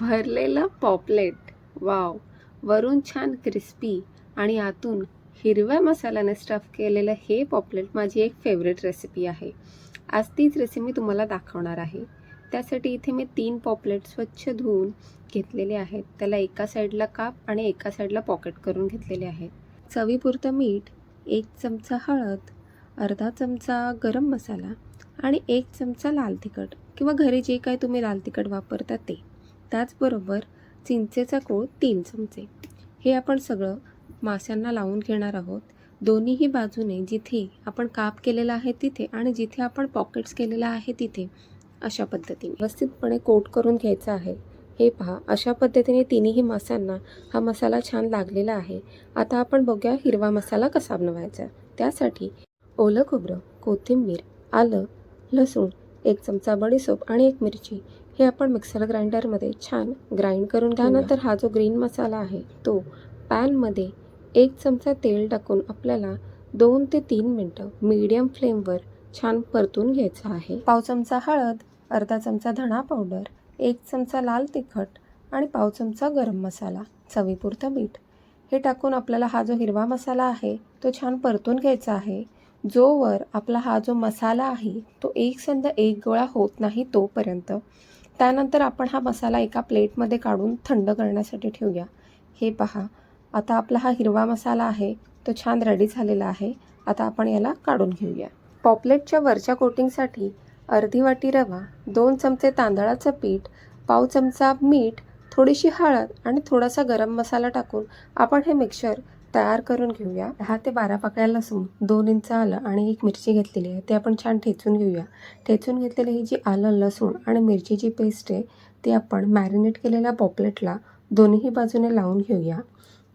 भरलेलं पॉपलेट. वाव. वरून छान क्रिस्पी आणि आतून हिरव्या मसाल्याने स्टफ केलेलं हे पॉपलेट माझी एक फेवरेट रेसिपी आहे. आज तीच रेसिपी तुम्हाला दाखवणार आहे. त्यासाठी इथे मी तीन पॉपलेट स्वच्छ धुवून घेतलेले आहेत. त्याला एका साईडला काप आणि एका साईडला पॉकेट करून घेतलेले आहेत. चवीपुरतं मीठ एक चमचा हळद अर्धा चमचा गरम मसाला आणि एक चमचा लाल तिखट किंवा घरी जे काय तुम्ही लाल तिखट वापरता ते. त्याचबरोबर चिंचेचा कोळ तीन चमचे. हे आपण सगळं माशांना लावून घेणार आहोत. दोन्हीही बाजूने जिथे आपण काप केलेला आहे तिथे आणि जिथे आपण पॉकेट्स केलेला आहे तिथे अशा पद्धतीने. व्यवस्थितपणे कोट करून घ्यायचं आहे. हे पहा अशा पद्धतीने तिन्ही माशांना हा मसाला छान लागलेला आहे. आता आपण बघूया हिरवा मसाला कसा बनवायचा. त्यासाठी ओलं खोबरं कोथिंबीर आलं लसूण एक चमचा बडीसोप आणि एक मिरची. हे आपण मिक्सर ग्राइंडरमध्ये छान ग्राइंड करून त्यानंतर हा जो ग्रीन मसाला आहे तो पॅनमध्ये एक चमचा तेल टाकून आपल्याला दोन ते तीन मिनटं मीडियम फ्लेमवर छान परतून घ्यायचं आहे. पाव चमचा हळद अर्धा चमचा धणा पावडर एक चमचा लाल तिखट आणि पाव चमचा गरम मसाला चवीपुरतं मीठ. हे टाकून आपल्याला हा जो हिरवा मसाला आहे तो छान परतून घ्यायचा आहे. जोवर आपला हा जो मसाला आहे तो एक संद एक गोळा होत नाही तोपर्यंत. त्यानंतर आपण हा मसाला एका प्लेटमध्ये काढून थंड करण्यासाठी ठेवूया. हे पहा आता आपला हा हिरवा मसाला आहे तो छान रेडी झालेला आहे. आता आपण याला काढून घेऊया. पॉपलेटच्या वरच्या कोटिंगसाठी अर्धी वाटी रवा दोन चमचे तांदळाचं पीठ पाव चमचा मीठ थोडीशी हळद आणि थोडासा गरम मसाला टाकून आपण हे मिक्सर तयार करून घेऊया. दहा ते बारा पाकळ्या लसूण दोन इंच आलं आणि एक मिरची घेतलेली आहे. ते आपण छान ठेचून घेऊया. ठेचून घेतलेली ही जी आलं लसूण आणि मिरचीची पेस्ट आहे ती आपण मॅरिनेट केलेल्या पॉपलेटला दोन्ही बाजूने लावून घेऊया.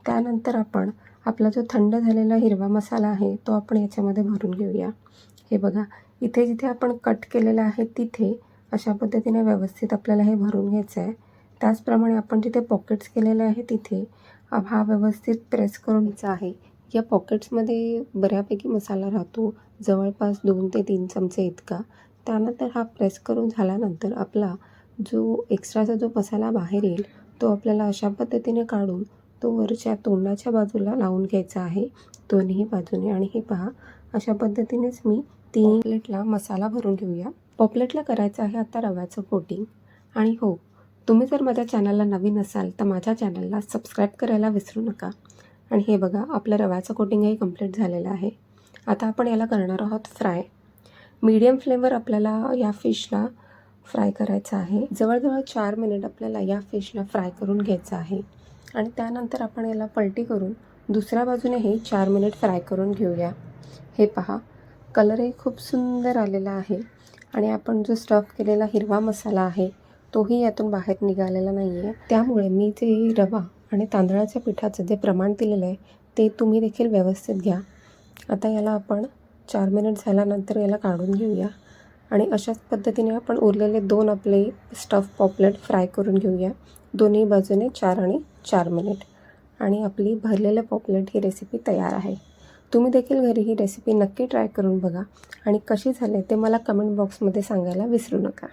त्यानंतर आपण आपला जो थंड झालेला हिरवा मसाला आहे तो आपण याच्यामध्ये भरून घेऊया. हे बघा इथे जिथे आपण कट केलेलं आहे तिथे अशा पद्धतीने व्यवस्थित आपल्याला हे भरून घ्यायचं आहे. त्याचप्रमाणे आपण जिथे पॉकेट्स केलेले आहे तिथे हा व्यवस्थित प्रेस करूनचा आहे. या पॉकेट्समध्ये बऱ्यापैकी मसाला राहतो. जवळपास दोन ते तीन चमचे इतका. त्यानंतर हा प्रेस करून झाल्यानंतर आपला जो एक्स्ट्राचा जो मसाला बाहेर येईल तो आपल्याला अशा पद्धतीने काढून तो वरच्या तोंडाच्या बाजूला लावून घ्यायचा आहे. दोन्ही बाजूने. आणि हे पहा अशा पद्धतीनेच मी तीन प्लेटला मसाला भरून घेऊया. पॉपलेटला करायचं आहे आता रव्याचं कोटिंग आणि हो तुम्ही जर माझ्या चॅनलला नवीन असाल तर माझ्या चॅनलला सबस्क्राईब करायला विसरू नका. आणि हे बघा आपलं रव्याचं कोटिंगही कंप्लीट झालेलं आहे. आता आपण याला करणार आहोत फ्राय. मीडियम फ्लेमवर आपल्याला या फिशला फ्राय करायचं आहे. जवळजवळ चार मिनिट आपल्याला या फिशला फ्राय करून घ्यायचं आहे. आणि त्यानंतर आपण याला पलटी करून दुसऱ्या बाजूनेही चार मिनिट फ्राय करून घेऊया. हे पहा कलरही खूप सुंदर आलेला आहे. आणि आपण जो स्टफ केलेला हिरवा मसाला आहे तोही यातून बाहेर निघालेला नाही आहे त्यामुळे मी जे रवा आणि तांदळाच्या पिठाचं जे प्रमाण दिलेलं आहे ते तुम्ही देखील व्यवस्थित घ्या. आता याला आपण चार मिनिट झाल्यानंतर याला काढून घेऊया. आणि अशाच पद्धतीने आपण उरलेले दोन आपले स्टफ पॉपलेट फ्राय करून घेऊया. दोन्ही बाजूने चार आणि चार मिनिट आणि आपली भरलेलं पॉपलेट ही रेसिपी तयार आहे. तुम्ही देखील घरी ही रेसिपी नक्की ट्राय करून बघा. आणि कशी झाली ते मला कमेंट बॉक्समध्ये सांगायला विसरू नका.